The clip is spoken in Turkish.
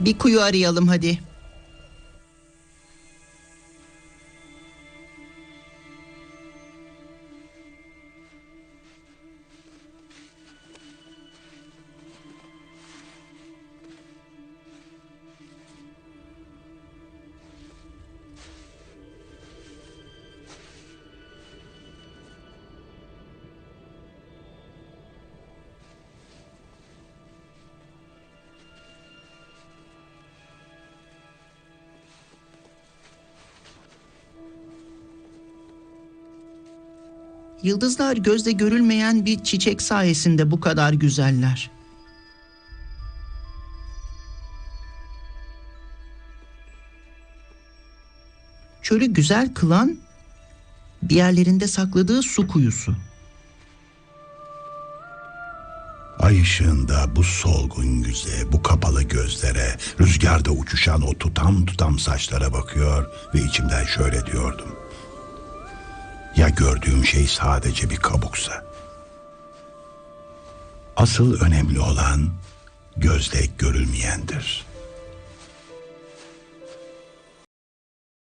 Bir kuyu arayalım hadi. Yıldızlar gözle görülmeyen bir çiçek sayesinde bu kadar güzeller. Çölü güzel kılan bir yerlerinde sakladığı su kuyusu. Ay ışığında bu solgun yüze, bu kapalı gözlere, rüzgarda uçuşan o tutam tutam saçlara bakıyor ve içimden şöyle diyordum. Ya gördüğüm şey sadece bir kabuksa? Asıl önemli olan gözle görülmeyendir.